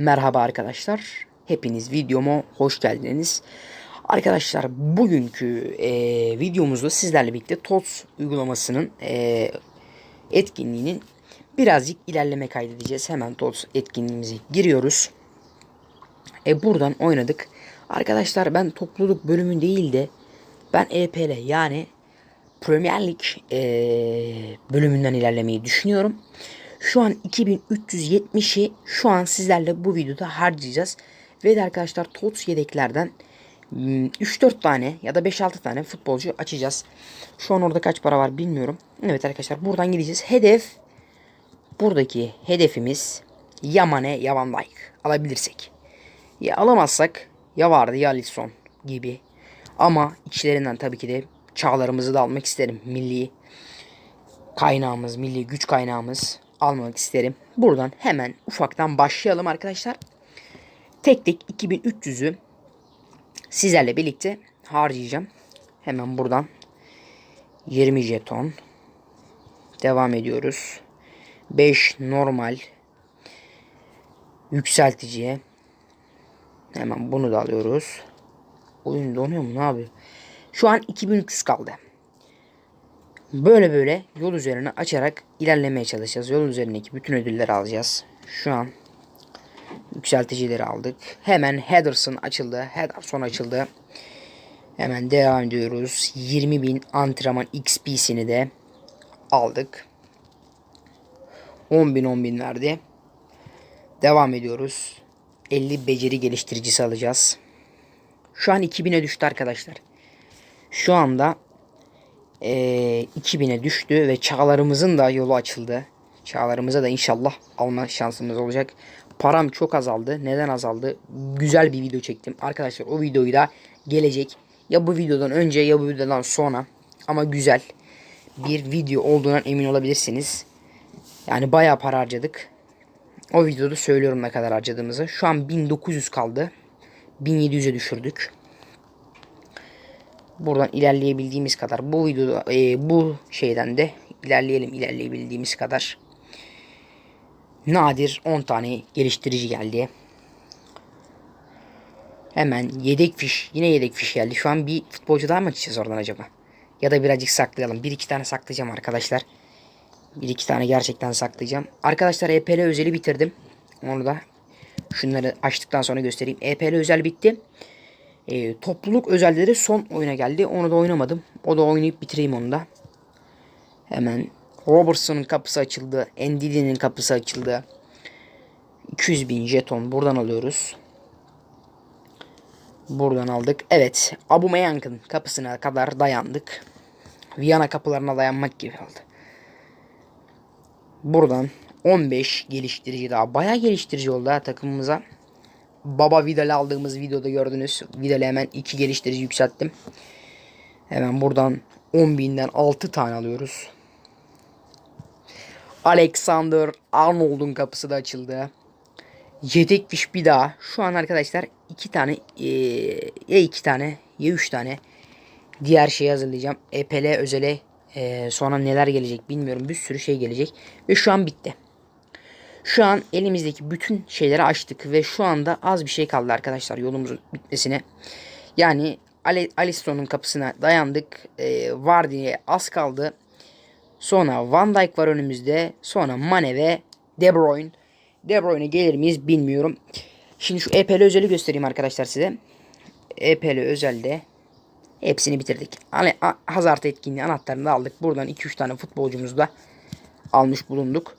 Merhaba arkadaşlar. Hepiniz videoma hoş geldiniz. Arkadaşlar bugünkü e, videomuzda sizlerle birlikte TOTS uygulamasının e, etkinliğinin birazcık ilerleme kaydedeceğiz. Hemen TOTS etkinliğimize giriyoruz. E, buradan oynadık. Arkadaşlar ben topluluk bölümü değil de ben EPL yani Premier Lig e, bölümünden ilerlemeyi düşünüyorum. Şu an 2370'i şu an sizlerle bu videoda harcayacağız. Ve de arkadaşlar TOTS yedeklerden 3-4 tane ya da 5-6 tane futbolcu açacağız. Şu an orada kaç para var bilmiyorum. Evet arkadaşlar buradan gideceğiz. Hedef buradaki hedefimiz Yamane ya Van Dijk alabilirsek. Ya alamazsak ya vardı ya Alisson gibi. Ama içlerinden tabii ki de çağlarımızı da almak isterim. Milli kaynağımız, milli güç kaynağımız almak isterim. Buradan hemen ufaktan başlayalım arkadaşlar. Tek tek 2300'ü sizlerle birlikte harcayacağım. Hemen buradan 20 jeton. Devam ediyoruz. 5 normal yükselticiye. Hemen bunu da alıyoruz. Oyun donuyor mu ne yapıyor? Şu an 2300 kaldı. Böyle böyle yol üzerine açarak ilerlemeye çalışacağız. Yol üzerindeki bütün ödülleri alacağız. Şu an yükselticileri aldık. Hemen Henderson açıldı. Henderson açıldı. Hemen devam ediyoruz. 20.000 antrenman XP'sini de aldık. 10.000 10.000 verdi. Devam ediyoruz. 50 beceri geliştiricisi alacağız. Şu an 2000'e düştü arkadaşlar. Şu anda e, 2000'e düştü ve çağlarımızın da yolu açıldı. Çağlarımıza da inşallah alma şansımız olacak. Param çok azaldı. Neden azaldı? Güzel bir video çektim. Arkadaşlar o videoyu da gelecek. Ya bu videodan önce ya bu videodan sonra. Ama güzel bir video olduğundan emin olabilirsiniz. Yani bayağı para harcadık. O videoda söylüyorum ne kadar harcadığımızı. Şu an 1900 kaldı. 1700'e düşürdük. Buradan ilerleyebildiğimiz kadar bu videoda e, bu şeyden de ilerleyelim ilerleyebildiğimiz kadar. Nadir 10 tane geliştirici geldi. Hemen yedek fiş. Yine yedek fiş geldi. Şu an bir futbolcu daha mı açacağız oradan acaba? Ya da birazcık saklayalım. Bir iki tane saklayacağım arkadaşlar. Bir iki tane gerçekten saklayacağım. Arkadaşlar EPL özeli bitirdim. Onu da şunları açtıktan sonra göstereyim. EPL özel bitti. E, topluluk özelleri son oyuna geldi. Onu da oynamadım. O da oynayıp bitireyim onu da. Hemen Robertson'un kapısı açıldı. Ndidi'nin kapısı açıldı. 200 bin jeton buradan alıyoruz. Buradan aldık. Evet. Aubameyang'ın kapısına kadar dayandık. Viyana kapılarına dayanmak gibi oldu. Buradan 15 geliştirici daha. Bayağı geliştirici oldu ha takımımıza. Baba Vidal'i aldığımız videoda gördünüz. Vidal'i hemen 2 geliştirici yükselttim. Hemen buradan 10.000'den 6 tane alıyoruz. Alexander Arnold'un kapısı da açıldı. Yedekmiş bir daha. Şu an arkadaşlar 2 tane ee, ya 2 tane ya 3 tane diğer şeyi hazırlayacağım. EPL özele ee, sonra neler gelecek bilmiyorum. Bir sürü şey gelecek. Ve şu an bitti. Şu an elimizdeki bütün şeyleri açtık. Ve şu anda az bir şey kaldı arkadaşlar yolumuzun bitmesine. Yani Alisson'un kapısına dayandık. Ee, var diye az kaldı. Sonra Van Dijk var önümüzde. Sonra Mane ve De Bruyne. De Bruyne gelir miyiz bilmiyorum. Şimdi şu EPL özeli göstereyim arkadaşlar size. EPL özelde Hepsini bitirdik. Hani Hazard etkinliği anahtarını da aldık. Buradan 2-3 tane futbolcumuzu da almış bulunduk.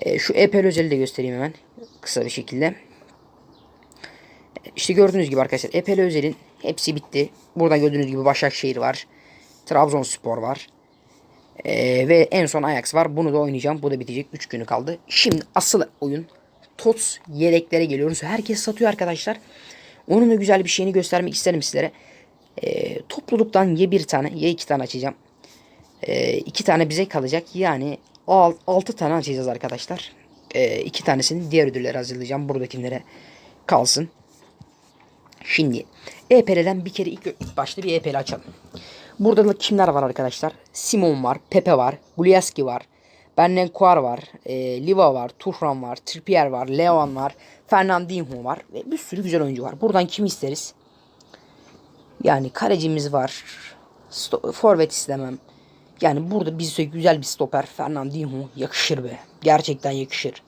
E, şu EPL özeli de göstereyim hemen. Kısa bir şekilde. İşte gördüğünüz gibi arkadaşlar EPL özelin hepsi bitti. Buradan gördüğünüz gibi Başakşehir var. Trabzonspor var. E, ve en son Ajax var. Bunu da oynayacağım. Bu da bitecek. 3 günü kaldı. Şimdi asıl oyun TOTS yedeklere geliyoruz. Herkes satıyor arkadaşlar. Onun da güzel bir şeyini göstermek isterim sizlere. E, topluluktan ya bir tane ya iki tane açacağım. E, iki tane bize kalacak. Yani altı tane açacağız arkadaşlar. E, iki tanesini diğer ödüllere hazırlayacağım. Buradakilere kalsın. Şimdi EPL'den bir kere ilk, başta bir EPL açalım. Burada da kimler var arkadaşlar? Simon var, Pepe var, Gulyaski var, Bernenkuar var. E, Liva var. Tuhram var. Trippier var. Leon var. Fernandinho var. Ve bir sürü güzel oyuncu var. Buradan kimi isteriz? Yani kalecimiz var. Sto- forvet istemem. Yani burada bize güzel bir stoper Fernandinho yakışır be. Gerçekten yakışır.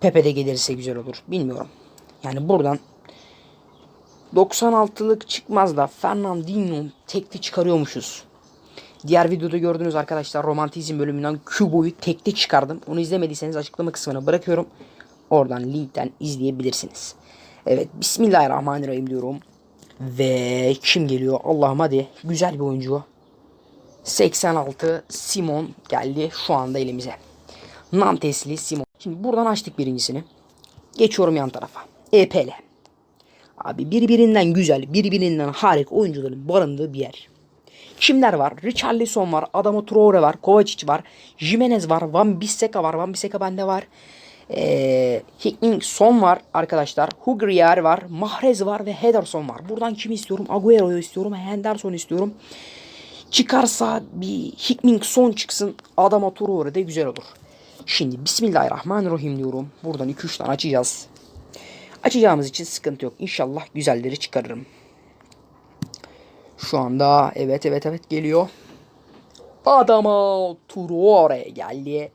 Pepe de gelirse güzel olur. Bilmiyorum. Yani buradan 96'lık çıkmaz da Fernandinho tekli çıkarıyormuşuz. Diğer videoda gördünüz arkadaşlar romantizm bölümünden Kubo'yu tekli çıkardım. Onu izlemediyseniz açıklama kısmına bırakıyorum. Oradan linkten izleyebilirsiniz. Evet Bismillahirrahmanirrahim diyorum. Ve kim geliyor? Allah'ım hadi. Güzel bir oyuncu. 86 Simon geldi şu anda elimize. Nantesli Simon. Şimdi buradan açtık birincisini. Geçiyorum yan tarafa. EPL. Abi birbirinden güzel, birbirinden harika oyuncuların barındığı bir yer. Kimler var? Richarlison var, Adama Traore var, Kovacic var, Jimenez var, Van Bissaka var, Van Bissaka bende var. Ee, Son var arkadaşlar. Hugrier var, Mahrez var ve Henderson var. Buradan kimi istiyorum? Agüero'yu istiyorum, Henderson'u istiyorum. Çıkarsa bir Hickling Son çıksın, Adama Traore de güzel olur. Şimdi Bismillahirrahmanirrahim diyorum. Buradan 2-3 tane açacağız. Açacağımız için sıkıntı yok. İnşallah güzelleri çıkarırım. Şu anda evet evet evet geliyor. Adama Traore geldi.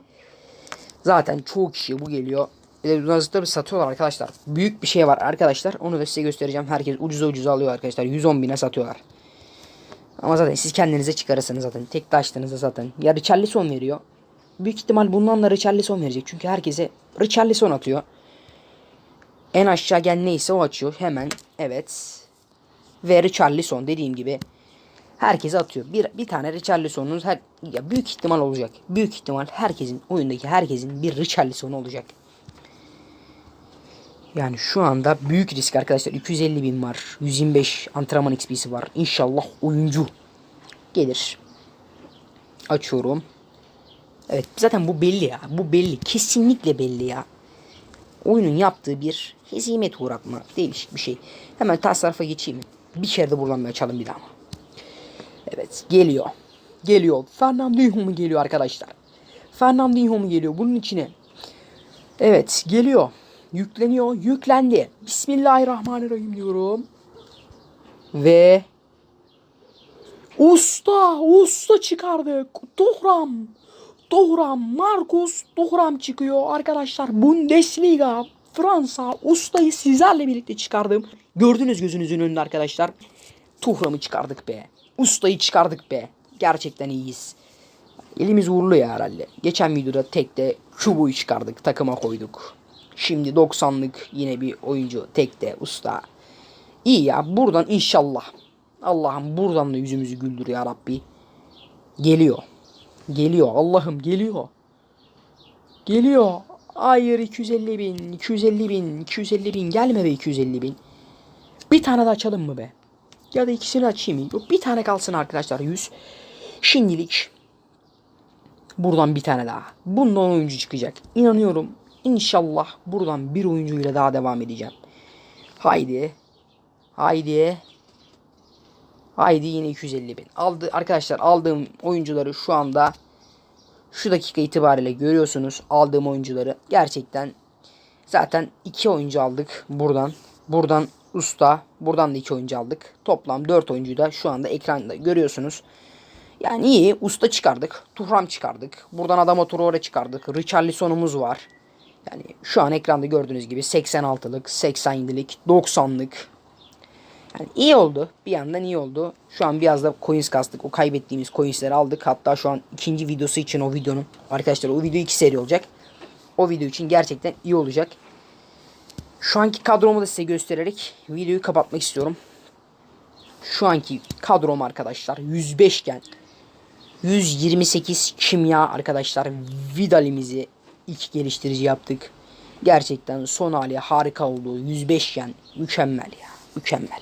Zaten çoğu kişi bu geliyor. Bir de bunları satıyorlar arkadaşlar. Büyük bir şey var arkadaşlar. Onu da size göstereceğim. Herkes ucuza ucuza alıyor arkadaşlar. 110 bine satıyorlar. Ama zaten siz kendinize çıkarırsınız zaten. Tek de açtığınızda zaten. Ya Richarlison veriyor. Büyük ihtimal bundan da Richarlison verecek. Çünkü herkese Richarlison atıyor. En aşağı gen neyse o açıyor. Hemen evet. Ve Richarlison dediğim gibi herkese atıyor. Bir, bir tane Richarlison'unuz her ya büyük ihtimal olacak. Büyük ihtimal herkesin oyundaki herkesin bir Richarlison olacak. Yani şu anda büyük risk arkadaşlar. 250 bin var. 125 antrenman XP'si var. İnşallah oyuncu gelir. Açıyorum. Evet zaten bu belli ya. Bu belli. Kesinlikle belli ya. Oyunun yaptığı bir hezimet uğratma. Değişik bir şey. Hemen ters tarafa geçeyim. Bir kere de buradan bir açalım bir daha. Evet geliyor. Geliyor. Fernandinho mu geliyor arkadaşlar? Fernandinho mu geliyor bunun içine? Evet geliyor. Yükleniyor. Yüklendi. Bismillahirrahmanirrahim diyorum. Ve Usta, usta çıkardık. Tuhram. Tuhram, Marcus Tuhram çıkıyor arkadaşlar. Bundesliga, Fransa ustayı sizlerle birlikte çıkardım. Gördünüz gözünüzün önünde arkadaşlar. Tuhram'ı çıkardık be. Ustayı çıkardık be. Gerçekten iyiyiz. Elimiz uğurlu ya herhalde. Geçen videoda tek de Kubu'yu çıkardık. Takıma koyduk. Şimdi 90'lık yine bir oyuncu tek de usta. İyi ya buradan inşallah. Allah'ım buradan da yüzümüzü güldür ya Rabbi. Geliyor. Geliyor Allah'ım geliyor. Geliyor. Hayır 250 bin, 250 bin, 250 bin gelme be 250 bin. Bir tane de açalım mı be? Ya da ikisini açayım. Yok bir tane kalsın arkadaşlar 100. Şimdilik buradan bir tane daha. Bundan oyuncu çıkacak. İnanıyorum. İnşallah buradan bir oyuncuyla daha devam edeceğim. Haydi. Haydi. Haydi yine 250 bin. Aldı, arkadaşlar aldığım oyuncuları şu anda şu dakika itibariyle görüyorsunuz. Aldığım oyuncuları gerçekten zaten iki oyuncu aldık buradan. Buradan usta. Buradan da iki oyuncu aldık. Toplam 4 oyuncuyu da şu anda ekranda görüyorsunuz. Yani iyi. Usta çıkardık. Tuhram çıkardık. Buradan Adama Traore çıkardık. Richarlison'umuz var. Yani şu an ekranda gördüğünüz gibi 86'lık, 87'lik, 90'lık, yani iyi oldu. Bir yandan iyi oldu. Şu an biraz da coins kastık. O kaybettiğimiz coinsleri aldık. Hatta şu an ikinci videosu için o videonun. Arkadaşlar o video iki seri olacak. O video için gerçekten iyi olacak. Şu anki kadromu da size göstererek videoyu kapatmak istiyorum. Şu anki kadrom arkadaşlar 105 gen 128 kimya arkadaşlar Vidal'imizi ilk geliştirici yaptık. Gerçekten son hali harika oldu. 105 gen mükemmel ya. Mükemmel.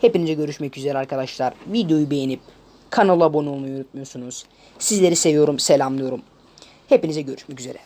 Hepinize görüşmek üzere arkadaşlar. Videoyu beğenip kanala abone olmayı unutmuyorsunuz. Sizleri seviyorum, selamlıyorum. Hepinize görüşmek üzere.